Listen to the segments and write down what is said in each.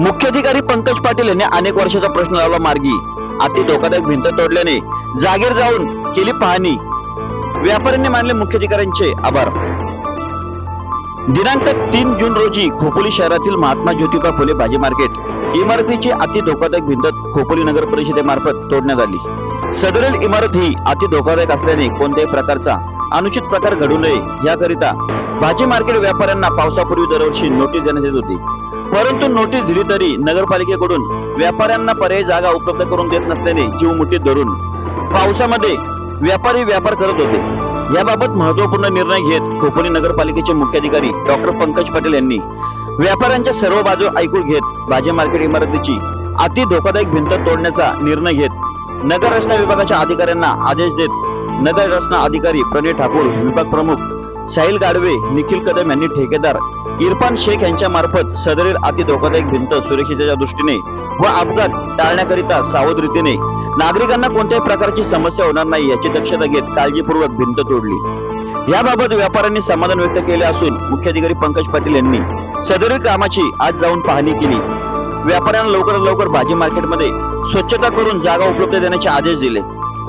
मुख्याधिकारी पंकज पाटील यांनी अनेक वर्षाचा प्रश्न लावला मार्गी. अति धोकादायक भिंत तोडल्याने जागीर जाऊन केली पाहणी. व्यापाऱ्यांनी मानले मुख्याधिकाऱ्यांचे आभार. दिनांक तीन जून रोजी खोपोली शहरातील महात्मा ज्योतिबा फुले भाजी मार्केट इमारतीची अति धोकादायक भिंत खोपोली नगर परिषदेमार्फत तोडण्यात आली. सदरील इमारत ही अति धोकादायक असल्याने कोणत्याही प्रकारचा अनुचित प्रकार घडू नये याकरिता भाजी मार्केट व्यापाऱ्यांना पावसापूर्वी दरवर्षी नोटीस देण्यात येत होती. परंतु नोटीस दिली तरी नगरपालिकेकडून व्यापाऱ्यांना पर्यायी जागा उपलब्ध करून देत नसल्याने जीव मुठीत धरून पावसामध्ये व्यापारी व्यापार करत होते. याबाबत महत्त्वपूर्ण निर्णय घेत खोपोली नगरपालिकेचे मुख्याधिकारी डॉक्टर पंकज पटेल यांनी व्यापाऱ्यांच्या सर्व बाजू ऐकून घेत भाजी मार्केट इमारतीची अति धोकादायक भिंत तोडण्याचा निर्णय घेत नगर रचना विभागाच्या अधिकाऱ्यांना आदेश देत नगर रचना अधिकारी प्रणय ठाकूर विभाग प्रमुख साहिल गाडवे निखिल कदम यांनी ठेकेदार इरफान शेख यांच्या मार्फत सदरील अति धोकादायक भिंत सुरक्षितेच्या दृष्टीने व अपघात टाळण्याकरिता सावध रीतीने नागरिकांना कोणत्याही प्रकारची समस्या होणार नाही याची दक्षता घेत काळजीपूर्वक भिंत तोडली. याबाबत व्यापाऱ्यांनी समाधान व्यक्त केले असून मुख्याधिकारी पंकज पाटील यांनी सदरील कामाची आज जाऊन पाहणी केली. व्यापाऱ्यांना लवकरात लवकर भाजी मार्केटमध्ये स्वच्छता करून जागा उपलब्ध देण्याचे आदेश दिले.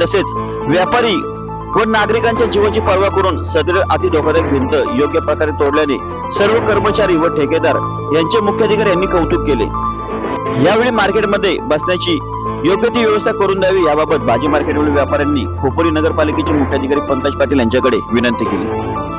तसेच व्यापारी व नागरिकांच्या जीवाची पर्वा करून सदर अति धोकादायक भिंत योग्य प्रकारे तोडल्याने सर्व कर्मचारी व ठेकेदार यांचे मुख्याधिकारी यांनी कौतुक केले. यावेळी मार्केटमध्ये बसण्याची योग्य ती व्यवस्था करून द्यावी याबाबत भाजी मार्केटवरील व्यापाऱ्यांनी खोपोली नगरपालिकेचे मुख्याधिकारी पंकज पाटील यांच्याकडे विनंती केली.